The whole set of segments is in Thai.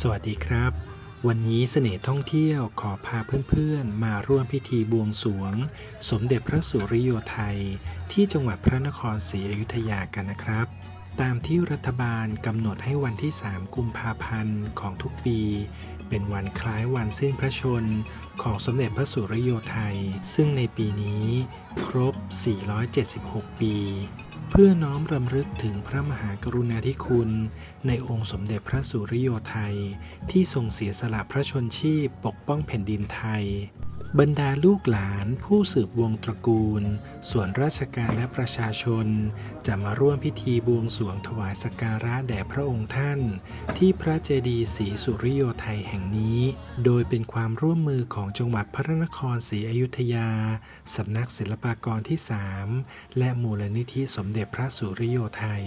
สวัสดีครับ วันนี้เสน่ห์ท่องเที่ยวขอพาเพื่อนๆ มาร่วมพิธีบวงสรวง สมเด็จพระสุริโยไทย ที่จังหวัดพระนครศรีอยุธยากันนะครับ ตามที่รัฐบาลกำหนดให้วันที่ 3 กุมภาพันธ์ของทุกปี เป็นวันคล้ายวันสิ้นพระชน ของสมเด็จพระสุริโยไทย ซึ่งในปีนี้ ครบ 476 ปี เพื่อน้อมรำลึกถึงพระมหากรุณาธิคุณ ในองค์สมเด็จพระสุริโยไทย ที่ทรงเสียสละพระชนชีพปกป้องแผ่นดินไทย บรรดาลูกหลานผู้สืบวงตระกูล ส่วนราชการและประชาชน จะมาร่วมพิธีบวงสรวงถวายสักการะแด่พระองค์ท่าน ที่พระเจดีย์ศรีสุริโยไทยแห่งนี้ โดยเป็นความร่วมมือของจังหวัดพระนครศรีอยุธยาสำนักศิลปากรที่ 3 และมูลนิธิสมเด็จพระสุริโยไทย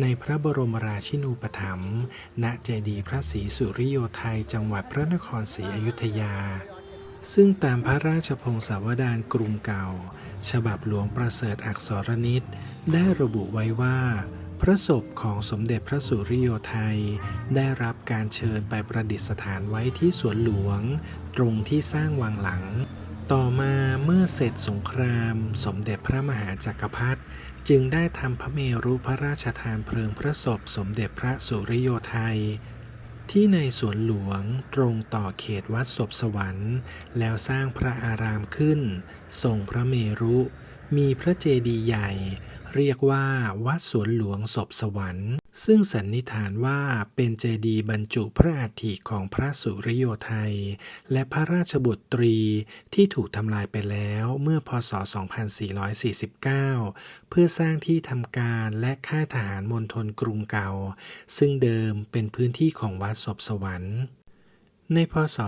ในพระบรมราชินูปถัมภ์ณเจดีย์พระศรีสุริโยไทยจังหวัดพระนครศรีอยุธยา ซึ่งตามพระราชพงศาวดารกรุงเก่า ฉบับหลวงประเสริฐอักษรนิตได้ระบุไว้ว่าพระศพของสมเด็จพระสุริโยไทย ได้รับการเชิญไปประดิษฐานไว้ที่สวนหลวง ตรงที่สร้างวังหลัง ต่อมาเมื่อเสร็จสงคราม สมเด็จพระมหาจักรพรรดิจึงได้ทำพระเมรุพระราชทานเพลิงพระศพสมเด็จพระสุริโยไทย ที่ในสวนหลวงตรงต่อเขตวัดศพสวรรค์ แล้วสร้างพระอารามขึ้นทรงพระเมรุ มีพระเจดีย์ใหญ่ เรียกว่าวัดสวนหลวงศพสวรรค์ซึ่งสันนิษฐานว่าเป็นเจดีย์บรรจุพระอัฐิของพระสุริโยไทย และพระราชบุตรีที่ถูกทำลายไปแล้วเมื่อพศ 2449 เพื่อสร้างที่ทำการและค่ายทหารมณฑลกรุงเก่า ซึ่งเดิมเป็นพื้นที่ของวัดศพสวรรค์ ในพศ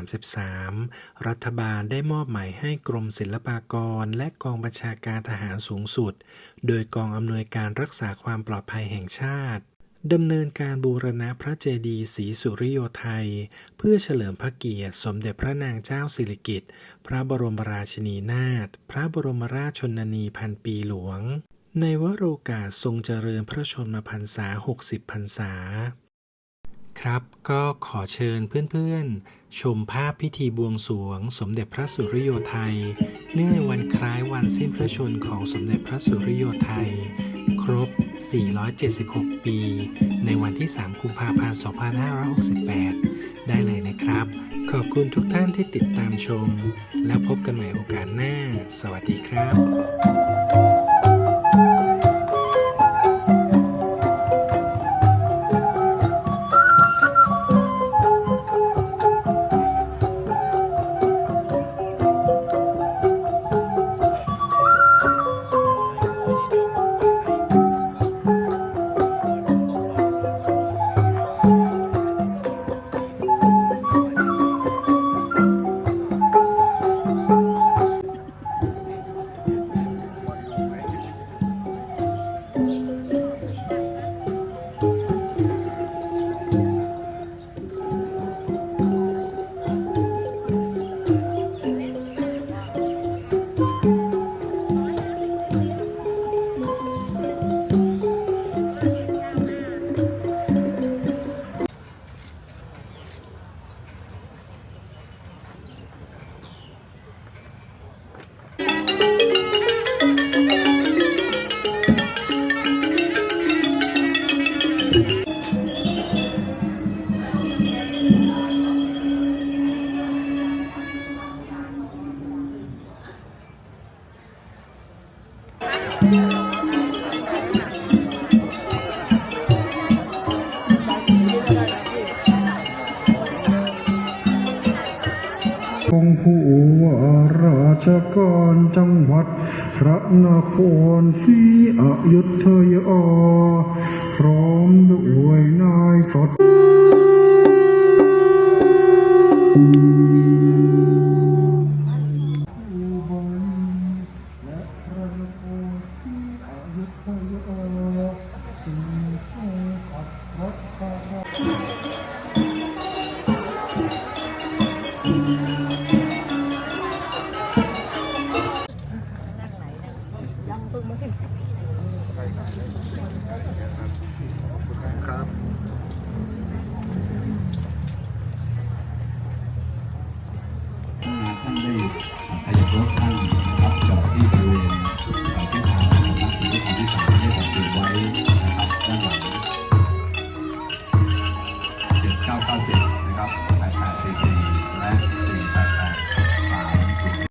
2533 รัฐบาลได้มอบหมายให้กรมศิลปากร และกองบัญชาการทหารสูงสุด โดยกองอำนวยการรักษาความปลอดภัยแห่งชาติดำเนินการบูรณะพระเจดีย์ศรีสุริโยไทย เพื่อเฉลิมพระเกียรติสมเด็จพระนางเจ้าสิริกิติ์พระบรมราชินีนาถพระบรมราชชนนีพันปีหลวง ในวโรกาสทรงเจริญพระชนมพรรษา 60 พรรษา ครับก็ขอเชิญเพื่อนๆ ชมภาพพิธีบวงสรวง สมเด็จพระสุริโยไทย เนื่องในวันคล้ายวันสิ้นพระชนของสมเด็จพระสุริโยไทย ครบ 476 ปี ในวันที่ 3 กุมภาพันธ์ 2568 ได้เลยนะครับ ขอบคุณทุกท่านที่ติดตามชม แล้วพบกันใหม่โอกาสหน้า สวัสดีครับ ชการจังหวัด พระนครศรีอยุธยาพร้อมด้วยนายสดแล